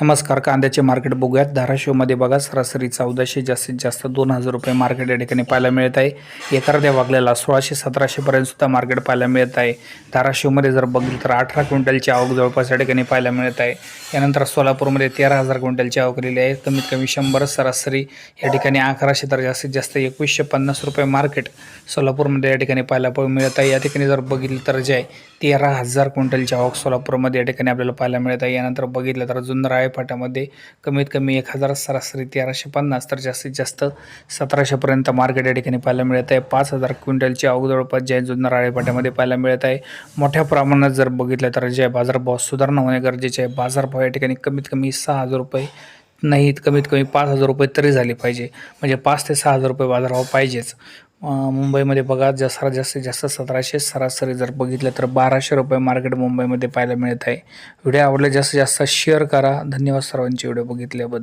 नमस्कार कांद्याचे मार्केट बघूयात. धाराशिवमध्ये बघा सरासरी चौदाशे जास्तीत जास्त दोन हजार रुपये मार्केट या ठिकाणी पाहायला मिळत आहे. एखाद्या वागल्याला सोळाशे सतराशेपर्यंत सुद्धा मार्केट पाहायला मिळत आहे. धाराशिवमध्ये जर बघितलं तर अठरा क्विंटलची आवक जवळपास या ठिकाणी पाहायला मिळत आहे. यानंतर सोलापूरमध्ये तेरा हजार क्विंटलची आवक केलेली आहे. कमीत कमी शंभर सरासरी या ठिकाणी अकराशे तर जास्तीत जास्त एकवीसशे पन्नास रुपये मार्केट सोलापूरमध्ये या ठिकाणी पाहायला मिळत आहे. या ठिकाणी जर बघितलं तर जे आहे तेरा हजार क्विंटलची आवक सोलापूरमध्ये या ठिकाणी आपल्याला पाहायला मिळत आहे. यानंतर बघितलं तर जुन्नर आहे फाट्यामध्ये कमीत कमी एक हजार सरासरी तेराशे पन्नास तर जास्तीत जास्त सतराशेपर्यंत मार्केट या ठिकाणी पाहायला मिळत आहे. पाच हजार क्विंटलची आवक जवळपास जे राळेपाट्यामध्ये जुन्नर पाहायला मिळत आहे. मोठ्या प्रमाणात जर बघितलं तर जे बाजारभाव सुधारणा होणे गरजेचे आहे. बाजारभाव या ठिकाणी कमीत कमी सहा हजार रुपये नाहीत कमीत कमी पाच हजार रुपये तरी झाले पाहिजे. म्हणजे पाच ते सहा हजार रुपये बाजारभाव पाहिजेच. मुंबईमध्ये बघा जसरा जास्तीत जास्त सतराशे सरासरी जर बघितलं तर बाराशे रुपये मार्केट मुंबईमध्ये पाहायला मिळत आहे. व्हिडिओ आवडले जास्तीत जास्त शेअर करा. धन्यवाद सर्वांचे व्हिडिओ बघितल्याबद्दल.